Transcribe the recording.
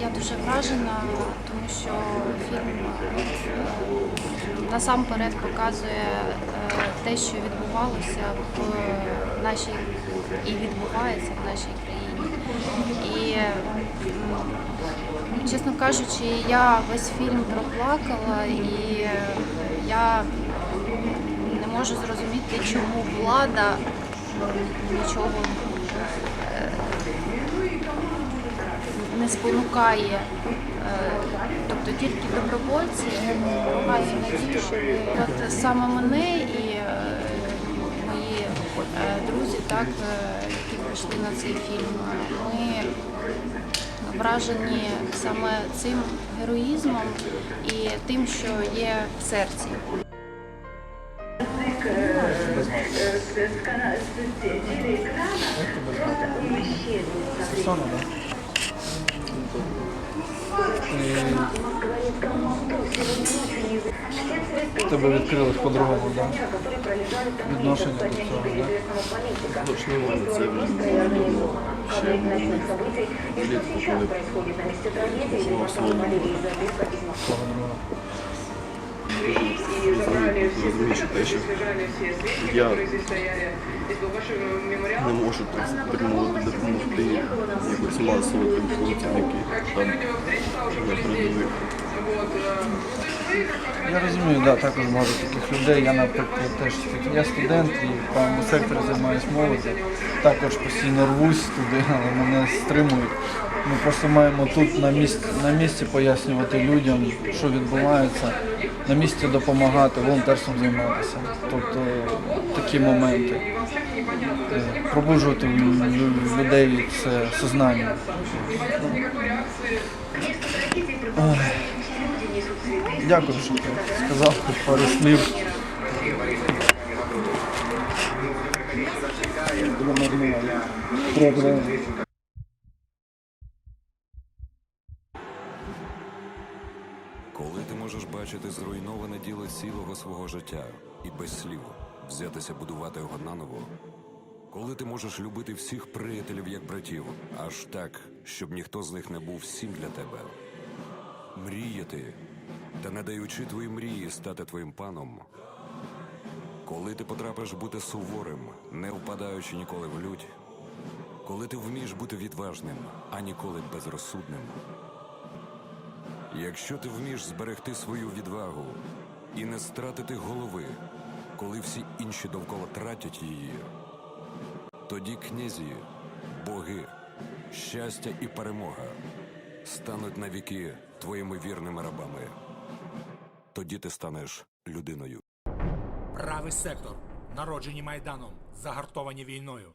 я дуже вражена, тому що фільм е, насамперед показує е, те, що відбувалося в нашій і відбувається в нашій країні. І, чесно кажучи, я весь фільм проплакала і я не можу зрозуміти, чому влада нічого е, не спонукає. Е, Тобто тільки добровольці маю надію, що от саме мене і е, мої е, друзі, так, які прийшли на цей фільм, ми вражені саме цим героїзмом і тим, що є в серці. Да? І в тебе відкрилось по-другому, да? Відношення до цього, да? Почнемо це вже було ще влітку, коли було слово. Те, що я не можу допомогти якось масово тим хлопцям, які там на передових. Я розумію, да, також багато таких людей. Я, наприклад, теж я студент і в правому секторі займаюся молоді. Також постійно рвусь туди, але мене стримують. Ми просто маємо тут на місці, на місці пояснювати людям, що відбувається, на місці допомагати, волонтерством займатися. Тобто такі моменти. Е, Пробуджувати в людей це сознання. Дякую, що ти сказав пару слів. Було Коли ти можеш бачити зруйноване діло цілого свого життя і без слів взятися будувати його наново, коли ти можеш любити всіх приятелів як братів, аж так, щоб ніхто з них не був всім для тебе, мріяти та не даючи твої мрії стати твоїм паном, коли ти потрапиш бути суворим, не впадаючи ніколи в лють, коли ти вмієш бути відважним, а ніколи безрозсудним. Якщо ти вмієш зберегти свою відвагу і не стратити голови, коли всі інші довкола тратять її, тоді князі, боги, щастя і перемога стануть навіки твоїми вірними рабами. Тоді ти станеш людиною. Правий сектор, народжені майданом, загартовані війною.